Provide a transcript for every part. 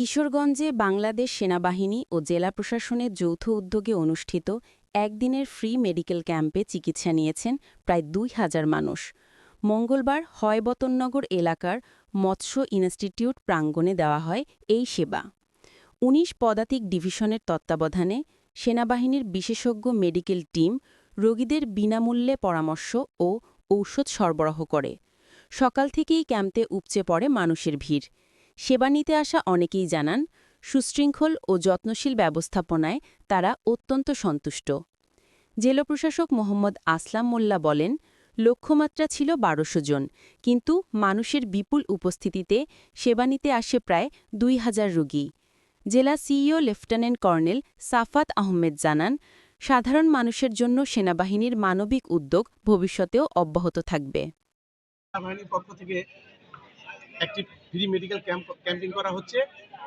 কিশোরগঞ্জে বাংলাদেশ সেনাবাহিনী ও জেলা প্রশাসনের যৌথ উদ্যোগে অনুষ্ঠিত একদিনের ফ্রি মেডিকেল ক্যাম্পে চিকিৎসা নিয়েছেন প্রায় দুই হাজার মানুষ। মঙ্গলবার হয়বতননগর এলাকার মৎস্য ইনস্টিটিউট প্রাঙ্গণে দেওয়া হয় এই সেবা। ১৯ পদাতিক ডিভিশনের তত্ত্বাবধানে সেনাবাহিনীর বিশেষজ্ঞ মেডিকেল টিম রোগীদের বিনামূল্যে পরামর্শ ও ঔষধ সরবরাহ করে। সকাল থেকেই ক্যাম্পে উপচে পড়ে মানুষের ভিড়। সেবা নিতে আসা অনেকেই জানান, সুশৃঙ্খল ও যত্নশীল ব্যবস্থাপনায় তারা অত্যন্ত সন্তুষ্ট। জেলা প্রশাসক মোহাম্মদ আসলাম মোল্লা বলেন, লক্ষ্যমাত্রা ছিল বারোশো জন, কিন্তু মানুষের বিপুল উপস্থিতিতে সেবা নিতে আসে প্রায় দুই হাজার রোগী। জেলা সিইও লেফটেন্যান্ট কর্নেল সাফাত আহমেদ জানান, সাধারণ মানুষের জন্য সেনাবাহিনীর মানবিক উদ্যোগ ভবিষ্যতেও অব্যাহত থাকবে। ফ্রি মেডিকেল ক্যাম্প ক্যাম্পিং করা হচ্ছে।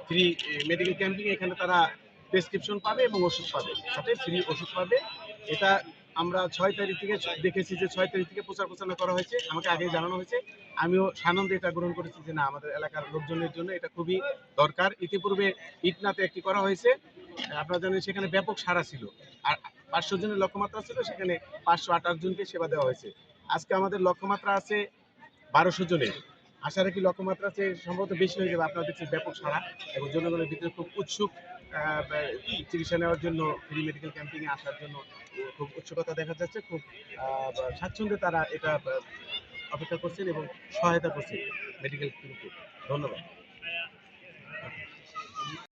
ফ্রি মেডিকেল ক্যাম্পিং এখানে তারা প্রেসক্রিপশন পাবে এবং ওষুধ পাবে। সাথে ফ্রি ওষুধ পাবে। এটা আমরা ছয় তারিখ থেকে দেখেছি যে ছয় তারিখ থেকে প্রচার প্রচারণা করা হয়েছে। আমাকে আগে জানানো হয়েছে। আমিও সানন্দে এটা গ্রহণ করেছি যে না, আমাদের এলাকার লোকজনের জন্য এটা খুবই দরকার। ইতিপূর্বে ইটনাতে একটি করা হয়েছে। আপনারা জানেন সেখানে ব্যাপক সাড়া ছিল। আর পাঁচশো জনের লক্ষ্যমাত্রা ছিল, সেখানে পাঁচশো আঠাশ জনকে সেবা দেওয়া হয়েছে। আজকে আমাদের লক্ষ্যমাত্রা আছে বারোশো জনের। আশা রাখি লক্ষ্যমাত্রা সে সম্ভবত বেশি হয়ে যাবে আপনাদের দেখছি ব্যাপক সারা এবং জনগণের ভিতরে খুব উৎসুক চিকিৎসা নেওয়ার জন্য, ফ্রি মেডিকেল ক্যাম্পিংয়ে আসার জন্য খুব উৎসুকতা দেখা যাচ্ছে, খুব স্বাচ্ছন্দ্যে তারা এটা অপেক্ষা করছেন এবং সহায়তা করছেন মেডিকেল ধন্যবাদ।